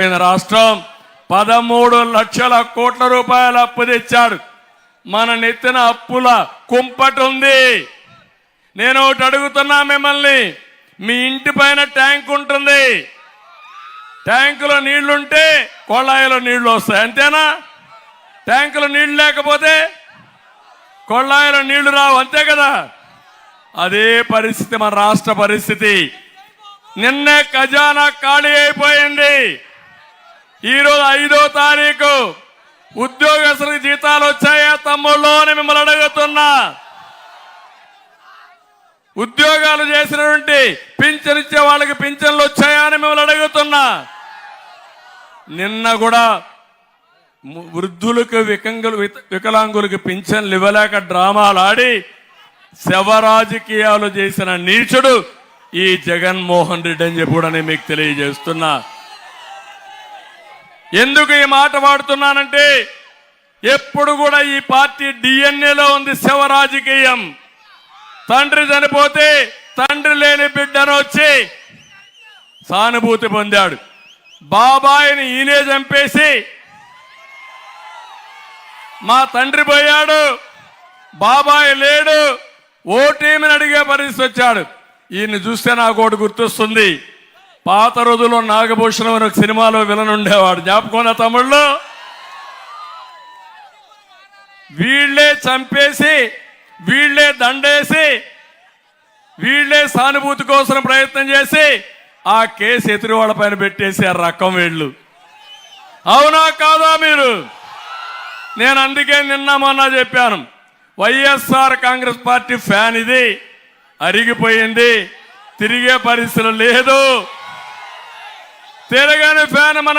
అయిన రాష్ట్రం పదమూడు లక్షల కోట్ల రూపాయల అప్పు తెచ్చాడు. మన నెత్తిన అప్పుల కుంపటి ఉంది. నేను ఒకటి అడుగుతున్నా మిమ్మల్ని. మీ ఇంటి పైన ట్యాంక్ ఉంటుంది. ట్యాంకులో నీళ్ళుంటే కొళాయిలో నీళ్ళు వస్తాయి. అంతేనా? ట్యాంకులో నీళ్ళు లేకపోతే కొళాయిలో నీళ్ళు రావు. అంతే కదా? అదే పరిస్థితి మన రాష్ట్ర పరిస్థితి. నిన్నే ఖజానా ఖాళీ అయిపోయింది. ఈరోజు ఐదో తారీఖు ఉద్యోగస్తులకు జీతాలు వచ్చాయా తమ్ముళ్ళు అని మిమ్మల్ని అడుగుతున్నా. ఉద్యోగాలు చేసినటువంటి పింఛన్ ఇచ్చే వాళ్ళకి పింఛన్లు వచ్చాయా అని మిమ్మల్ని అడుగుతున్నా. నిన్న కూడా వృద్ధులకు వికంగులు వికలాంగులకు పింఛన్లు ఇవ్వలేక డ్రామాలు ఆడి శవ రాజకీయాలు చేసిన నీచుడు ఈ జగన్మోహన్ రెడ్డి అని చెప్పి కూడా నేను మీకు తెలియజేస్తున్నా. ఎందుకు ఈ మాట వాడుతున్నానంటే ఎప్పుడు కూడా ఈ పార్టీ డిఎన్ఏలో ఉంది శవ రాజకీయం తండ్రి చనిపోతే తండ్రి లేని బిడ్డను వచ్చి సానుభూతి పొందాడు. బాబాయిని ఈయనే చంపేసి మా తండ్రి పోయాడు బాబాయ్ లేడు ఓటీమని అడిగే పరిస్థితి వచ్చాడు. ఈయన్ని చూస్తే నాకు ఒకటి గుర్తొస్తుంది. పాత రోజుల్లో నాగభూషణం అని ఒక సినిమాలో విలన్ ఉండేవాడు. జ్ఞాపకం తమిళ్ళో వీళ్ళే చంపేసి వీళ్ళే దండేసి వీళ్ళే సానుభూతి కోసం ప్రయత్నం చేసి ఆ కేసు ఎదురు వాళ్ళ పైన పెట్టేసి ఆ రకం వీళ్ళు. అవునా కాదా మీరు? నేను అందుకే నిన్న మొన్న చెప్పాను. వైఎస్ఆర్ కాంగ్రెస్ పార్టీ ఫ్యాన్ ఇది. అరిగిపోయింది. తిరిగే పరిస్థితులు లేదు. తిరగని ఫ్యాన్ మన